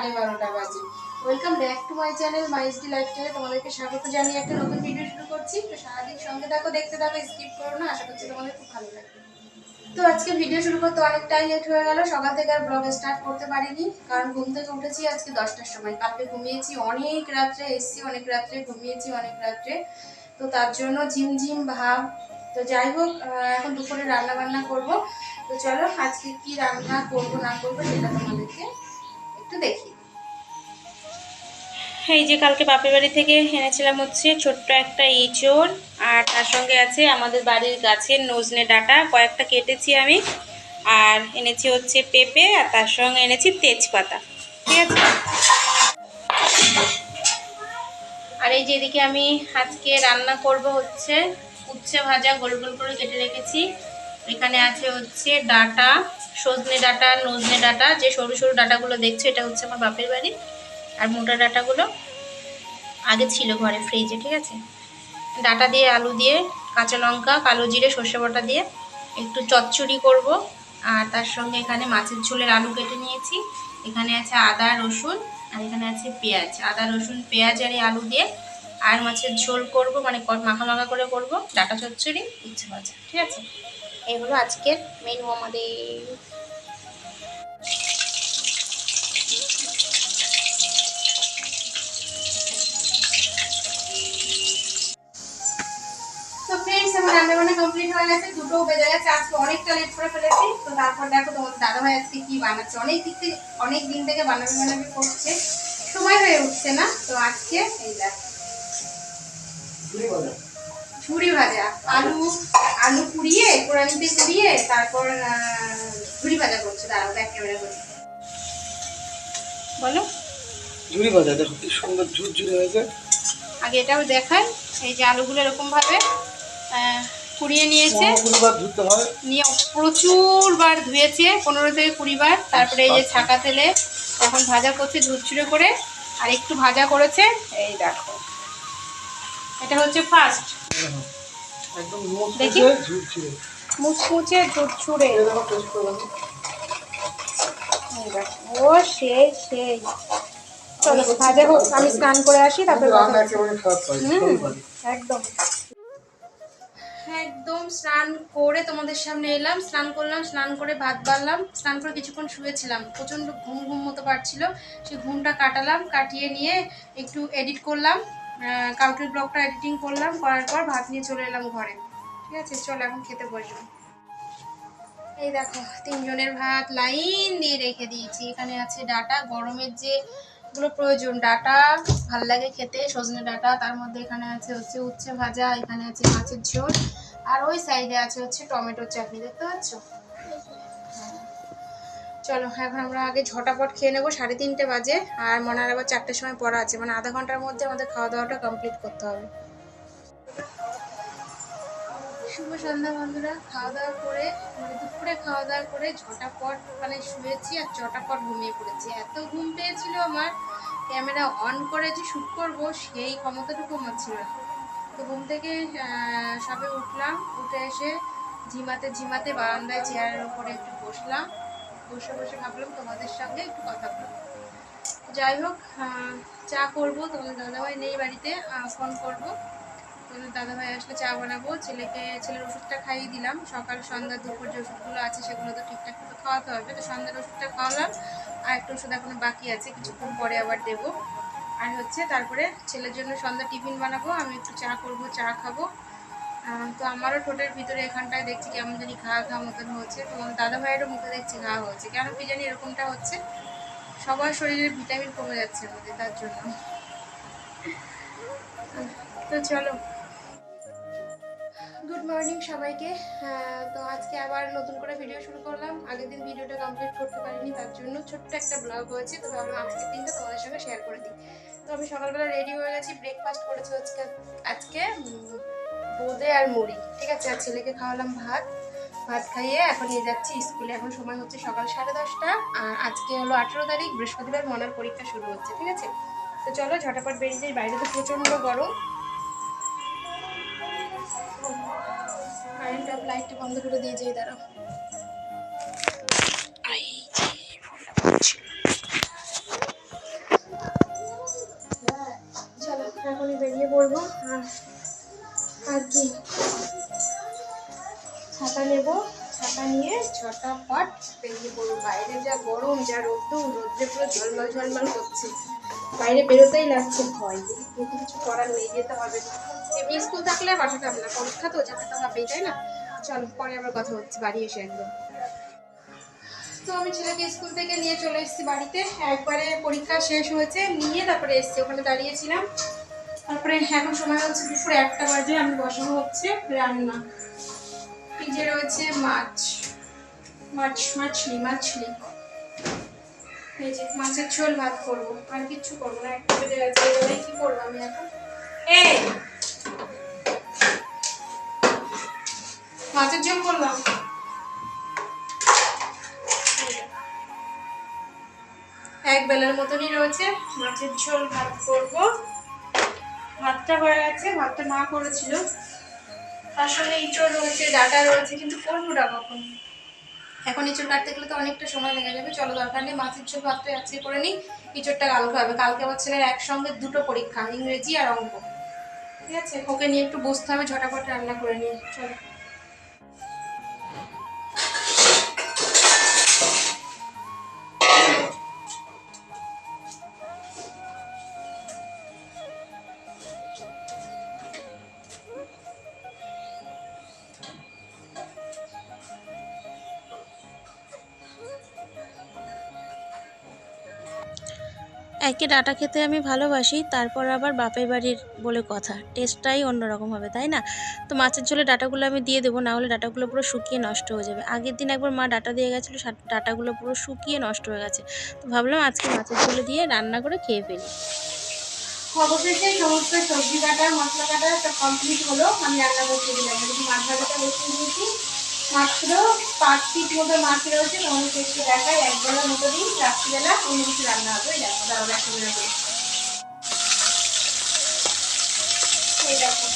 সাড়ে বারোটা বাজে। Welcome back to my channel মাইসডি লাইফস্টাইলে তোমাদেরকে স্বাগত জানিয়ে একটা নতুন ভিডিও শুরু করছি। তো সারাদিন সঙ্গে থাকো, দেখতে থাকো স্কিপ করো না। আশা করছি তোমাদের খুব ভালো লাগবে। তো আজকে ভিডিও শুরু করতে অনেকটাই লেট হয়ে গেল। সকাল থেকে আর ব্লগ স্টার্ট করতে পারিনি। কারণ ঘুম থেকে উঠেছি আজকে দশটার সময়। কালকে ঘুমিয়েছি অনেক রাত্রে, এসছি অনেক রাত্রে, ঘুমিয়েছি অনেক রাত্রে। তো তার জন্য ঝিমঝিম ভাব। তো যাই হোক এখন দুপুরে রান্না বান্না করব। তো চলো আজকে কি রান্না করব না করব সেটা তোমাদেরকে একটু দেখি। এই যে কালকে বাপের বাড়ি থেকে এনেছিলাম হচ্ছে ছোট্ট একটা ইঁচড় আর তার সঙ্গে আছে আমাদের বাড়ির গাছের নজনে ডাঁটা, কয়েকটা কেটেছি আমি, আর এনেছি হচ্ছে পেঁপে, আর তার সঙ্গে এনেছি তেজপাতা। ঠিক আছে? আর এই যে এদিকে আমি আজকে রান্না করব হচ্ছে উচ্ছে ভাজা, গোল গোল করে কেটে রেখেছি। এখানে আছে হচ্ছে ডাটা, সজনে ডাটা, নজনে ডাটা, যে সরু সরু ডাটাগুলো দেখছ, এটা হচ্ছে আমার বাপের বাড়ি আর মোটা ডাটাগুলো আগে ছিল ঘরে ফ্রিজে ঠিক আছে? ডাটা দিয়ে আলু দিয়ে কাঁচা লঙ্কা, কালো জিরে, সর্ষে বাটা দিয়ে একটু চচ্চড়ি করব আর তার সঙ্গে এখানে মাছের ঝোলের আলু কেটে নিয়েছি। এখানে আছে আদা, রসুন আর এখানে আছে পেঁয়াজ। আদা, রসুন, পেঁয়াজ আর এই আলু দিয়ে আর মাছের ঝোল করব মানে মাখা মাখা করে করব। ডাটা চচ্চড়ি, উচ্ছে ভাজা, ঠিক আছে? এই হলো আজকের মেনু আমাদের তো ফ্রেন্ডস আমার রান্না বান্না কমপ্লিট হয়ে গেছে দুটো বেজে গেছে আজকে অনেকটা লেট করে ফেলেছি। তো তারপর দেখো দাদাভাই আজকে কি বানাচ্ছে। অনেক দিক থেকে অনেক দিন থেকে বানাবি বানাবি করছে। সময় হয়ে উঠছে না তো আজকে এই দেখ। ঝুড়ি ভাজা আলু আলু পুড়িয়ে কোরআনিতে পুড়িয়ে তারপর ঝুড়ি ভাজা করছে দাঁড়াও ব্যাক ক্যামেরা করছে বলো। ঝুড়ি ভাজা দেখো কি সুন্দর ঝুরঝুরে হয়েছে। আগে এটাও দেখাই এই যে আলুগুলো এরকমভাবে কুড়িয়ে নিয়েছে। হয়। নিয়ে প্রচুর বার ধুয়েছে পনেরো থেকে কুড়ি বার। তারপরে এই যে ছাকা তেলে এখন ভাজা করছে ঝুরঝুরে করে আর একটু ভাজা করেছে এই দেখো। এটা হচ্ছে ফার্স্ট একদম। মুচমুচে ঝুরঝুরে। মুচমুচে ঝুরঝুরে। ও সেই সেই চলো ভাজা হোক আমি স্নান করে আসি তারপরে একদম। একদম স্নান করে তোমাদের সামনে এলাম স্নান করলাম স্নান করে ভাত বাড়লাম স্নান করে কিছুক্ষণ শুয়েছিলাম। প্রচণ্ড ঘুম ঘুম মতো পারছিল সেই ঘুমটা কাটালাম কাটিয়ে নিয়ে একটু এডিট করলাম। কালকের ব্লগটা এডিটিং করলাম, করার পর ভাত নিয়ে চলে এলাম ঘরে। ঠিক আছে, চলো এখন খেতে বসবো। এই দেখো, তিনজনের ভাত লাইন দিয়ে রেখে দিয়েছি। এখানে আছে ডাটা, গরমের যে গুলো প্রয়োজন, ডাটা ভালো লাগে খেতে, সজনে ডাটা, তার মধ্যে এখানে আছে হচ্ছে উচ্ছে ভাজা, এখানে আছে মাছের ঝোল, আর ওই সাইডে আছে হচ্ছে টমেটোর চাটনি, দেখতে পাচ্ছ। চলো, এখন আমরা আগে ঝটাপট খেয়ে নেব, সাড়ে তিনটে বাজে, আর মনে হয় আবার চারটের সময় পড়া আছে মানে আধা ঘণ্টার মধ্যে আমাদের খাওয়া দাওয়াটা কমপ্লিট করতে হবে। শুভ সন্ধ্যা বন্ধুরা খাওয়া দাওয়া করে মানে দুপুরে খাওয়া দাওয়া করে ঝটাপট মানে শুয়েছি আর চটাপট ঘুমিয়ে পড়েছি। এত ঘুম পেয়েছিল আমার, ক্যামেরা অন করে যে শ্যুট করব, সেই ক্ষমতাটুকু আমার ছিল তো ঘুম থেকে সবে উঠলাম, উঠে এসে ঝিমাতে ঝিমাতে বারান্দায় চেয়ারের উপরে একটু বসলাম। বসে বসে ভাবলাম তোমাদের সঙ্গে একটু কথা বলব। যাই হোক চা করব, তোমাদের দাদাভাই নেই বাড়িতে ফোন করব। তোমাদের দাদাভাই আসলে চা বানাবো, ছেলেকে, ছেলের ওষুধটা খাইয়ে দিলাম। সকাল, সন্ধ্যা, দুপুর যে ওষুধগুলো আছে সেগুলো তো ঠিকঠাক মতো খাওয়াতে হবে। তো সন্ধ্যার ওষুধটা খাওয়ালাম, আর একটা ওষুধ এখনও বাকি আছে, কিছুক্ষণ পরে আবার দেবো। আর হচ্ছে তারপরে ছেলের জন্য সন্ধ্যা টিফিন বানাবো, আমি একটু চা করব, চা খাব। তো আমারও ঠোঁটের ভিতরে এখানটায় দেখছি কেমন জানি ঘা ঘা মতন হচ্ছে, তো দাদা ভাইয়েরও মুখে দেখছি ঘা হচ্ছে। কেন কি জানি এরকমটা হচ্ছে, সবার শরীরে ভিটামিন কমে যাচ্ছে আমাদের, তার জন্য। তো চলো। গুড মর্নিং সবাইকে। তো আজকে আবার নতুন করে ভিডিও শুরু করলাম। আগের দিন ভিডিওটা কমপ্লিট করতে পারিনি, তার জন্য ছোট্ট একটা ব্লগ হয়েছে, তো ভাবলাম আজকের দিনটা তোমাদের সঙ্গে শেয়ার করে দিই। তো আমি সকালবেলা রেডি হয়ে গেছি ব্রেকফাস্ট করেছি আজকে আজকে বোঁদে আর মুড়ি ঠিক আছে? আর ছেলেকে খাওয়ালাম ভাত। ভাত খাইয়ে এখন নিয়ে যাচ্ছি স্কুলে। এখন সময় হচ্ছে সকাল সাড়ে দশটা। আর আজকে হলো আঠেরো তারিখ বৃহস্পতিবার মনার পরীক্ষা শুরু হচ্ছে ঠিক আছে? তো চলো ঝটাপট বেরিয়ে যাই বাইরে তো প্রচণ্ড গরম। বন্ধ করে দিয়ে যাই দাঁড়াও। চলো এখনই বেরিয়ে পড়ব। আর ছাতা নেব, ছাতা নিয়ে ছটা পট বেরিয়ে পড়ব। বাইরে যা গরম, যা রোদ্দুর রোদ্রে পুরো ঝলমল ঝলমল করছে। বাইরে বেরোতেই লাগছে ভয়। কিন্তু কিছু করার নেই, যেতে হবে এমনি স্কুল থাকলে আর পাঠাতাম না। পরীক্ষা তো যেতে তো হবেই, তাই না? চল, পরে আবার কথা হচ্ছে বাড়ি এসে একদম। তো আমি ছেলেকে স্কুল থেকে নিয়ে চলে এসেছি বাড়িতে। একবারে পরীক্ষা শেষ হয়েছে, নিয়ে তারপরে এসেছি। ওখানে দাঁড়িয়েছিলাম। তারপরে এখন সময় হচ্ছে দুপুর একটা বাজে, আমি বসাবো হচ্ছে রান্না। ফ্রিজে রয়েছে মাছ। মাছ, মাছলি মাছলি। এই যে মাছের ঝোল ভাত করব। আর কিচ্ছু করব না, একটা বেজে গেছে এবারে কি করব আমি এখন? এই! মাছের ঝোল করলাম। এক বেলার মতনই রয়েছে, মাছের ঝোল ভাত করব। ভাতটা হয়ে গেছে, ভাতটা মা করেছিল। তার সঙ্গে ইঁচড় রয়েছে, ডাটা রয়েছে, কিন্তু করবোটা কখন? এখন ইঁচড় কাটতে গেলে তো অনেকটা সময় লেগে যাবে। চলো দরকার নেই, মাছের ঝোল ভাতটা আজকে করে নিই, ইঁচড়টা কালকে হবে কালকে আমার ছেলের একসঙ্গে দুটো পরীক্ষা, ইংরেজি আর অঙ্ক। ঠিক আছে? ওকে নিয়ে একটু বসতে হবে, ঝটাপট রান্না করে নিয়ে চলো। একে ডাটা খেতে আমি ভালোবাসি, তারপর আবার বাপের বাড়ির বলে কথা। টেস্টটাই অন্যরকম হবে, তাই না? তো মাছের ঝোলে ডাটাগুলো আমি দিয়ে দেবো, না হলে ডাটাগুলো পুরো শুকিয়ে নষ্ট হয়ে যাবে। আগের দিন একবার মা ডাটা দিয়ে গেছিল ডাটাগুলো পুরো শুকিয়ে নষ্ট হয়ে গেছে। তো ভাবলাম আজকে মাছের ঝোলে দিয়ে রান্না করে খেয়ে ফেলি। অবশেষে সমস্ত সবজি কাটা, মশলা কাটা কমপ্লিট হলো। আমি রান্না করতে দিলাম। মাছ ভাজাটা বসিয়ে দিয়েছি। মাত্র পাঁচ পিস মতো মাছ রয়েছে তোমাদেরকে একটু দেখাই এক বেলার মতো দিন, রাত্রিবেলা অন্য কিছু রান্না হবে দেখো এই দেখো।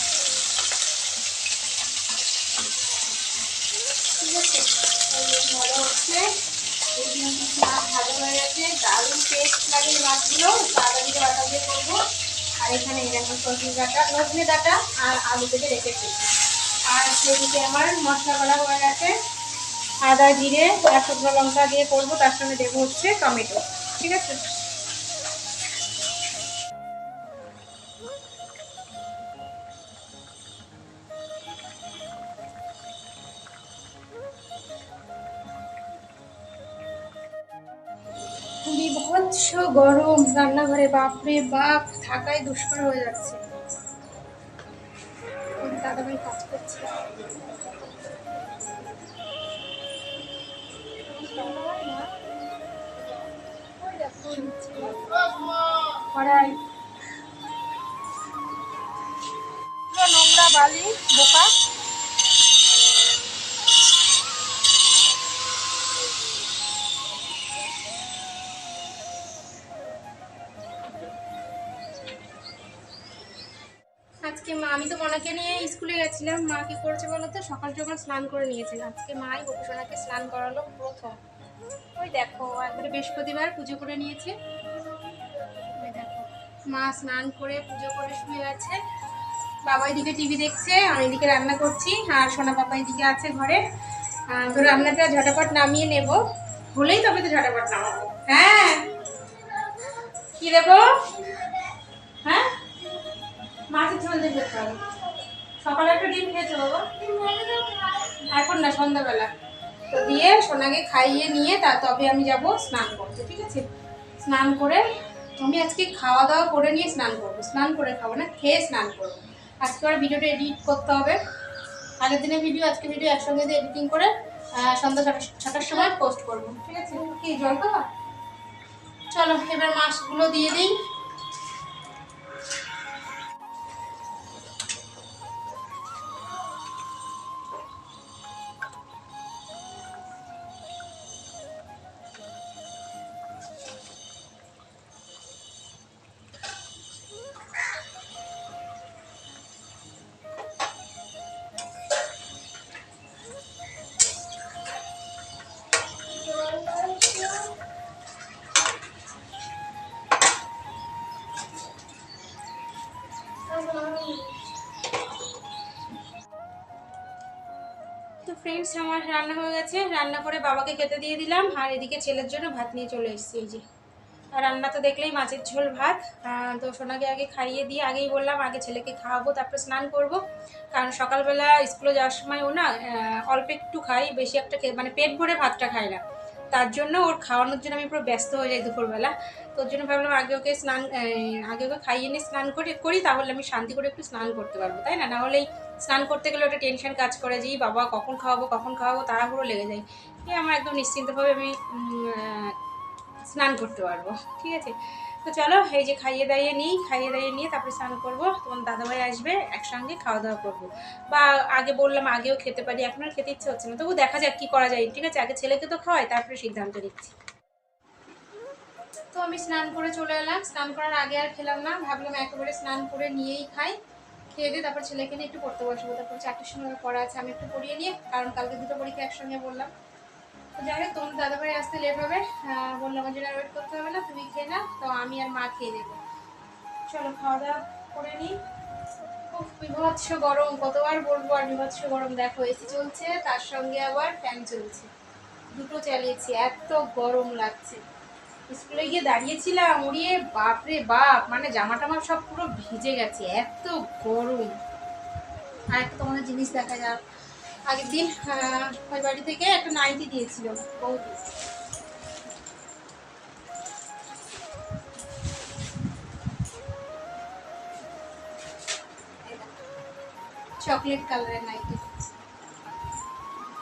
ভালো হয়ে গেছে দারুণ টেস্ট মাছগুলো দিয়ে করব। আর এখানে এই দেখো সবজি ডাটা নজনে ডাটা আর আলু কেটে রেখেছি আর সেদিকে আমার মশলা করা হয়ে গেছে। আদা, জিরে আর শুকনো লঙ্কা দিয়ে করব, তার সঙ্গে দেবো হচ্ছে টমেটো, ঠিক আছে? বিভৎস গরম, রান্নাঘরে বাপরে বাপ থাকাই দুষ্কর হয়ে যাচ্ছে। দাদাভাই কাজ করছে। নোংরা বালি বোকা। নিয়ে স্কুলে গেছিলাম, মা কি করেছে বলো তো? সকাল সকাল স্নান করে নিয়েছে আজকে মাই গোপুসোনাকে স্নান করালো প্রথম। ওই দেখো, একবারে বৃহস্পতিবার পুজো করে নিয়েছে। দেখো, মা স্নান করে পুজো করে শুয়ে আছে বাবা এদিকে টিভি দেখছে, আমি এদিকে রান্না করছি, আর সোনা পাপা এদিকে আছে ঘরে। তো রান্নাটা ঝটাপট নামিয়ে নেব। হলেই তবে তো ঝটাপট নামাবো। হ্যাঁ। কি দেবো? হ্যাঁ? মাছের ঝোল দিয়ে খেতে হবে। সকালে একটা ডিম খেয়েছো বাবা এখন না সন্ধ্যাবেলা। তো দিয়ে সোনাকে খাইয়ে নিয়ে তা তবে আমি যাব স্নান করতে ঠিক আছে? স্নান করে আমি আজকে খাওয়া দাওয়া করে নিয়ে স্নান করব। স্নান করে খাব না খেয়ে স্নান করব। আজকে আর ভিডিওটা এডিট করতে হবে। আগের দিনের ভিডিও আজকে ভিডিও একসঙ্গে দিয়ে এডিটিং করে সন্ধ্যা ছটা- ছটার সময় পোস্ট করব ঠিক আছে? কি জল খাবা? চলো এবার মাছগুলো দিয়ে দিই। ফ্রেন্ডস আমার, রান্না হয়ে গেছে। রান্না করে বাবাকে খেতে দিয়ে দিলাম। আর এদিকে ছেলের জন্য ভাত নিয়ে চলে এসেছি এই যে। রান্না তো দেখলেই মাছের ঝোল ভাত। তো সোনাকে আগে খাইয়ে দিয়ে আগেই বললাম আগে ছেলেকে খাওয়াবো, তারপরে স্নান করব। কারণ সকালবেলা স্কুলে যাওয়ার সময় ও না অল্প একটু খাই, বেশি একটা মানে পেট ভরে ভাতটা খায় না। তার জন্য ওর খাওয়ানোর জন্য আমি পুরো ব্যস্ত হয়ে যাই দুপুরবেলা। তো ওর জন্য ভাবলাম আগে ওকে স্নান আগে ওকে খাইয়ে নিয়ে স্নান করে করি, তাহলে আমি শান্তি করে একটু স্নান করতে পারব, তাই না? নাহলেই স্নান করতে গেলে ওটা টেনশন কাজ করে যে বাবা, কখন খাওয়াবো কখন খাওয়াবো? তাড়াহুড়ো লেগে যায়। আমার একদম নিশ্চিন্তভাবে আমি স্নান করতে পারব, ঠিক আছে? তো চলো, এই যে খাইয়ে দাইয়ে নিই, খাইয়ে দাইয়ে নিয়ে তারপরে স্নান করব। তোমার দাদাভাই আসবে, একসঙ্গে খাওয়া দাওয়া করব। বা আগে বললাম, আগেও খেতে পারি, এখন আর খেতে ইচ্ছে হচ্ছে না। তবু দেখা যাক কি করা যায়। ঠিক আছে, আগে ছেলেকে তো খাওয়াই, তারপরে সিদ্ধান্ত নিচ্ছি। তো আমি স্নান করে চলে এলাম। স্নান করার আগে আর খেলাম না। ভাবলাম একেবারে স্নান করে নিয়েই খাই। খেয়ে দিয়ে তারপর ছেলেকে নিয়ে একটু পড়তে বসবো। তারপর চারটের সময় পড়া আছে, আমি একটু পড়িয়ে নিয়ে কারণ কালকে দুটো পরীক্ষা একসঙ্গে বললাম। যাই হোক তোমার দাদাভাই আসতে লেট হবে। আমার জন্য ওয়েট করতে হবে না তুমি খেয়ে নাও তো আমি আর মা খেয়ে নেব। চলো খাওয়া দাওয়া করে নিই উফ, বিভৎস গরম কতবার বলব আর বিভৎস গরম। দেখো এসি চলছে তার সঙ্গে আবার ফ্যান চলছে। দুটো চালিয়েছি এত গরম লাগছে। স্কুলে গিয়ে দাঁড়িয়েছিলাম উড়িয়ে বাপরে বাপ মানে জামা টামা সব পুরো ভিজে গেছে এত গরম। আর একটা তোমাদের জিনিস দেখা যাক। আগের দিন বাড়ি থেকে একটা নাইটি দিয়েছিল। বৌদি চকলেট কালারের নাইটি।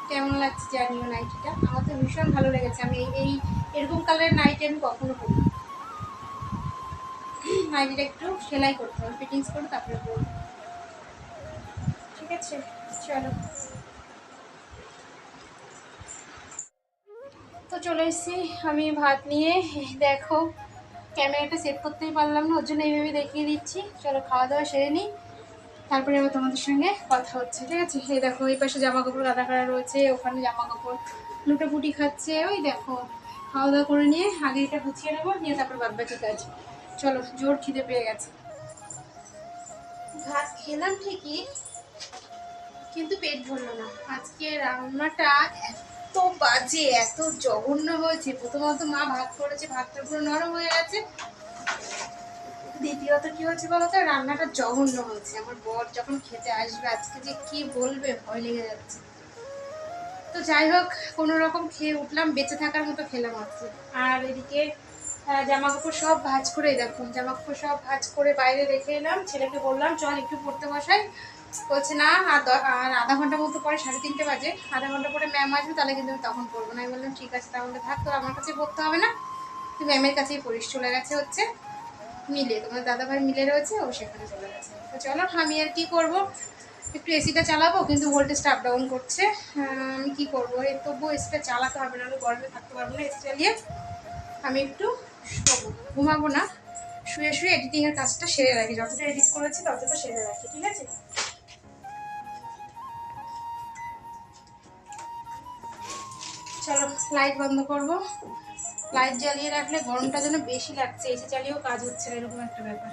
কেমন লাগছে জানিও নাইটিটা? আমার তো ভীষণ ভালো লেগেছে। আমি এই এরকম কালারের নাইটি আমি কখনো পরি নাইটিটা একটু সেলাই করতে হবে, ফিটিংস করে তারপরে পরবো। ঠিক আছে, চলো। চলে এসেছি। আমি ভাত নিয়ে, দেখো, ক্যামেরাটা সেট করতেই পারলাম না, ওর জন্য এইভাবে দেখিয়ে দিচ্ছি। চলো, খাওয়া দাওয়া সেরে নিই। তারপরে আবার তোমাদের সঙ্গে কথা হচ্ছে, ঠিক আছে? এই দেখো, এই পাশে জামা কাপড় গাদা করা রয়েছে, ওখানে জামা কাপড় লুটোপুটি খাচ্ছে, ওই দেখো। খাওয়া দাওয়া করে নিয়ে আগে এটা গুছিয়ে নেব, নিয়ে তারপর বাদ বাকি কাজ। চলো, জোর খিদে পেয়ে গেছে। ভাত খেলাম ঠিকই, কিন্তু পেট ভরলো না। আজকে রান্নাটা এত বাজে, এত জঘন্য হয়েছে। প্রথমত মা ভাত করেছে, ভাতটা পুরো নরম হয়ে গেছে। দ্বিতীয়ত কি হচ্ছে বলতো, রান্নাটা জঘন্য হয়েছে। আমার বর যখন খেতে আসবে, আজকে যে কি বলবে, ভয় লেগে যাচ্ছে। তো যাই হোক, কোনো রকম খেয়ে উঠলাম, বেঁচে থাকার মতো খেলাম আজকে। আর এদিকে জামা কাপড় সব ভাঁজ করে দেখুন। জামা কাপড় সব ভাজ করে বাইরে রেখে এলাম। ছেলেকে বললাম, চল একটু পড়তে বসাই। বলছে, না, আর আধা ঘণ্টা মতো পরে সাড়ে তিনটে বাজে। আধা ঘণ্টা পরে ম্যাম আসবে, তাহলে কিন্তু আমি তখন পড়ব না আমি বললাম, ঠিক আছে, তাহলে থাক তো আমার কাছে পড়তে হবে না। তুই ম্যামের কাছেই পড়িস, চলে গেছে হচ্ছে মিলে তোমার দাদাভাই মিলে রয়েছে, ও সেখানে চলে গেছে। তো চলো, আমি আর কি করব? একটু এসিটা চালাবো, কিন্তু ভোল্টেজটা আপ ডাউন করছে। আমি কি করব? এই তবুও এসিটা চালাতে হবে না, আমি গরমে থাকতে পারব না এসি চালিয়ে আমি একটু শোবো, ঘুমাবো না। শুয়ে শুয়ে এডিটিংয়ের কাজটা সেরে রাখি, যতটা এডিট করেছি ততটা সেরে রাখি, ঠিক আছে? চলো লাইট বন্ধ করব। লাইট জ্বালিয়ে রাখলে গরমটা যেন বেশি লাগছে এসে চালিয়েও কাজ হচ্ছে না, এরকম একটা ব্যাপার।